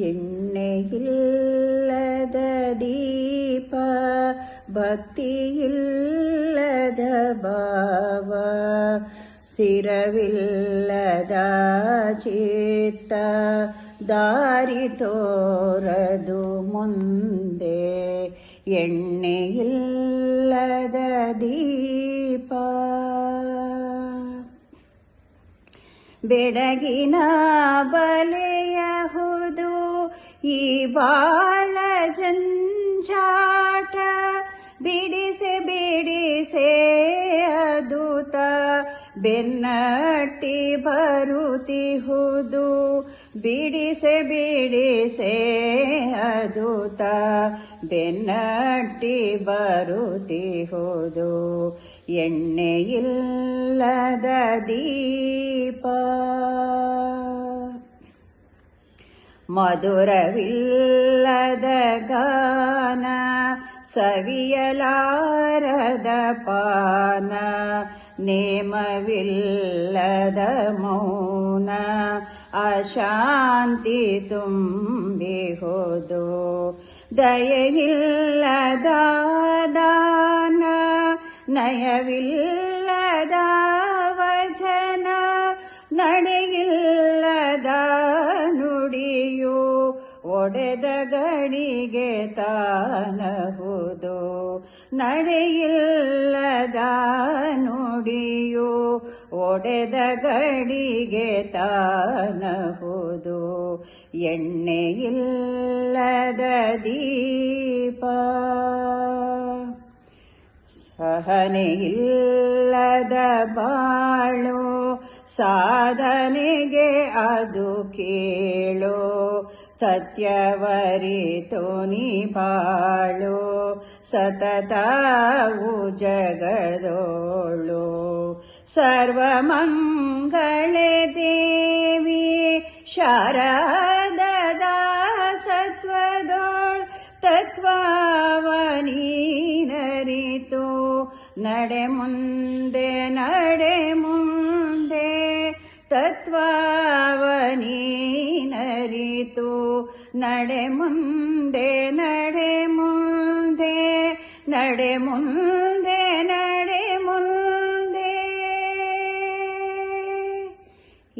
ಎಣ್ಣೆಯಿಲ್ಲದ ದೀಪ ಭಕ್ತಿಯಿಲ್ಲದ ಭಾವ ಸ್ಥಿರವಿಲ್ಲದ ಚಿತ್ತ ದಾರಿ ತೋರದು ಮುಂದೆ ಎಣ್ಣೆಯಿಲ್ಲದ ದೀಪ ಬೆಡಗಿನ ಬಲೆಯಹುದು ಈ ಬಾಳ ಜಂಜಾಟ ಬಿಡಿಸೆ ಬಿಡಿಸೆ ಅದುತ ಬೆನ್ನಟ್ಟಿ ಬರುತ್ತಿಹುದು ಬಿಡಿಸೆ ಬಿಡಿಸೆ ಅದುತ ಬೆನ್ನಟ್ಟಿ ಬರುತ್ತಿಹುದು ಎಣ್ಣೆ ಇಲ್ಲದ ದೀಪ ಮಧುರವಿಲ್ಲದ ಗಾನ ಸವಿಯಲಾರದ ಪಾನ ನೇಮವಿಲ್ಲದ ಮೌನ ಅಶಾಂತಿ ತುಂಬಿಹುದು ದಯವಿಲ್ಲದ ದಾನ ನಯವಿಲ್ಲದ ವಚನ ನಡೆಯಿಲ್ಲದ ನುಡಿಯು ಒಡೆದ ಗಣಿಗೆ ತಾನಹುದು. ನಡೆಯಿಲ್ಲದ ನುಡಿಯು ಒಡೆದ ಗಡಿಗೆ ತಾನಹುದು. ಎಣ್ಣೆಯಿಲ್ಲದ ದೀಪ ಇಲ್ಲದ ಬಾಳು ಸಾಧನೆಗೆ ಅದು ಕೇಳು ಸತ್ಯವರಿತು ನೀ ಬಾಳು ಸತತವು ಜಗದೋಳು ಸರ್ವಮಂಗಳೆ ದೇವಿ ಶಾರದದ ಸತ್ವದೋಳ್ ತತ್ವವನೀನರಿತು ನಡೆ ಮುಂದೆ ನಡೆ ಮುಂದೆ ತತ್ವವನೀನರಿತು ನಡೆ ಮುಂದೆ ನಡೆ ಮುಂದೆ ನಡೆ ಮುಂದೆ ನಡೆ ಮುಂದೆ.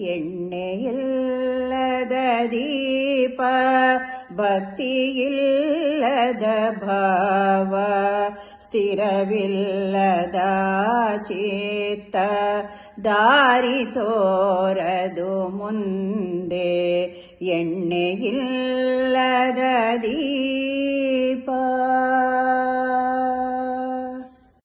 ಎಣ್ಣೆಯಿಲ್ಲದ ದೀಪ ಭಕ್ತಿಯಿಲ್ಲದ ಭಾವ, ಸ್ಥಿರವಿಲ್ಲದ ಚಿತ್ತ ದಾರಿ ತೋರದು ಮುಂದೆ ಎಣ್ಣೆಯಿಲ್ಲದ ದೀಪ